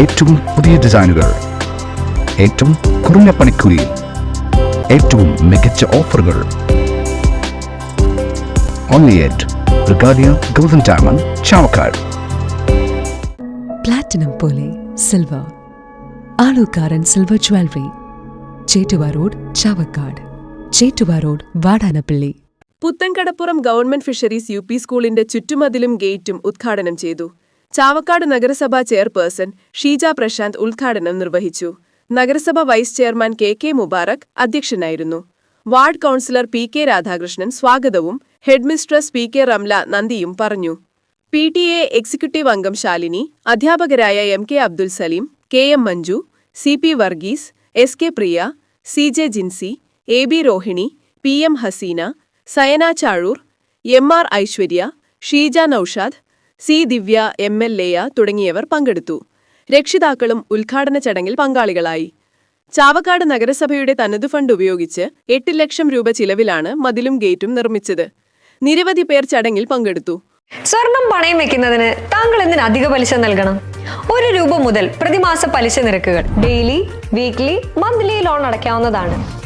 ഏറ്റവും പുതിയ ഡിസൈനുകൾ. ഏറ്റവും കുറഞ്ഞ പണിക്കൂലിയിൽ ഏറ്റവും മികച്ച ഓഫറുകൾ. Only at Regalia golden diamond Chavakkad platinum പോലെ silver Alukkaran silver jewellery Chettuva road Chavakkad Chettuva road Vadanappally Puthenkadappuram government fisheries U P സ്കൂളിന്റെ ചുറ്റുമതിലും ഗേറ്റും ഉദ്ഘാടനം ചെയ്തു. ചാവക്കാട് നഗരസഭാ ചെയർപേഴ്സൺ ഷീജ പ്രശാന്ത് ഉദ്ഘാടനം നിർവഹിച്ചു. നഗരസഭ vice chairman K K Mubarak അധ്യക്ഷനായിരുന്നു. Ward councillor P K Radhakrishnan സ്വാഗതവും ഹെഡ്മിസ്ട്രസ് പി കെ റംല നന്ദിയും പറഞ്ഞു. പി ടി എ എക്സിക്യൂട്ടീവ് അംഗം ശാലിനി അധ്യാപകരായ M K Abdul Salim K M Manju C P Varghese S K Priya C J Jincy A B Rohini P M Haseena Sayana Chazhoor M R Aishwarya Sheeja Noushad C. Divya M. L. എയ തുടങ്ങിയവർ പങ്കെടുത്തു. രക്ഷിതാക്കളും ഉദ്ഘാടന ചടങ്ങിൽ പങ്കാളികളായി. ചാവക്കാട് നഗരസഭയുടെ തനതു fund ഉപയോഗിച്ച് എട്ട് ലക്ഷം രൂപ ചിലവിലാണ് മതിലും ഗേറ്റും നിർമ്മിച്ചത്. നിരവധി പേർ ചടങ്ങിൽ പങ്കെടുത്തു. സ്വർണം പണയം വെക്കുന്നതിന് താങ്കൾ എന്തിന് അധിക പലിശ നൽകണം? ഒരു രൂപ മുതൽ പ്രതിമാസ പലിശ നിരക്കുകൾ ഡെയിലി വീക്ക്ലി മന്ത്ലി ലോൺ അടയ്ക്കാവുന്നതാണ്.